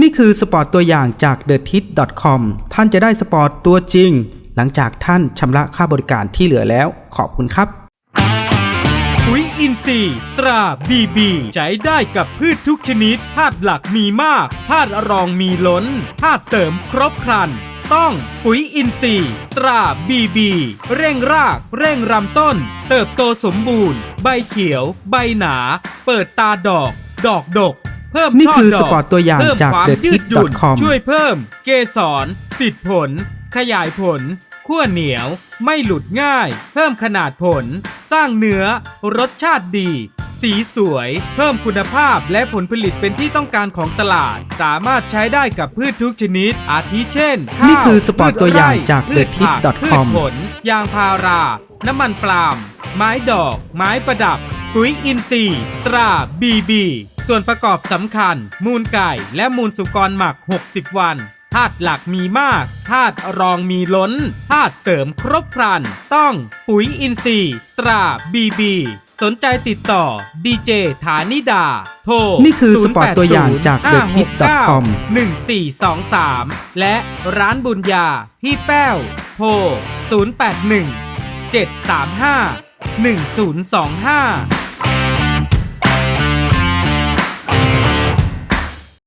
นี่คือสปอร์ตตัวอย่างจาก t h e t i t c o m ท่านจะได้สปอร์ตตัวจริง หลังจากท่านชำระค่าบริการที่เหลือแล้ว ขอบคุณครับปุ๋ยอินทรีย์ตราบีบีใช้ได้กับพืชทุกชนิดธาตุหลักมีมากธาตุรองมีล้นธาตุเสริมครบครัน ต้องปุ๋ยอินทรีย์ ตราบีบีเร่งราก เร่งรำต้น เติบโตสมบูรณ์ ใบเขียว ใบหนา เปิดตาดอก ดอกดก เพิ่มนี่ช่คือดสปอร์ตตัวอย่างเพิ่มจากความ The ยืดหยุ่น Tip.com ช่วยเพิ่ม เกสร ติดผล ขยายผลขั้วเหนียว ไม่หลุดง่าย เพิ่มขนาดผล สร้างเนื้อ รสชาติดี สีสวย เพิ่มคุณภาพและผลผลิตเป็นที่ต้องการของตลาด สามารถใช้ได้กับพืชทุกชนิด อาทิเช่นข้าวนี่คือสปอร์ตตัวอย่างพืชไร่จากพืชผัก TheTip.com พืชผลยางพารา น้ำมันปาล์มไม้ดอก ไม้ประดับ ปุ๋ยอินทรีย์ ตราบีบี ส่วนประกอบสำคัญ มูลไก่และมูลสุกรหมัก 60 วันธาตุหลักมีมากธาตุรองมีล้นธาตุเสริมครบครัน ต้องปุ๋ยอินทรีย์ ตราบีบีสนใจติดต่อดีเจฐานิดา โทร นี่คือสปอร์ตตัวอย่างจาก080 TheTip.com 1423 และร้านบุญญาพี่แป้ว โทร 081 735 1025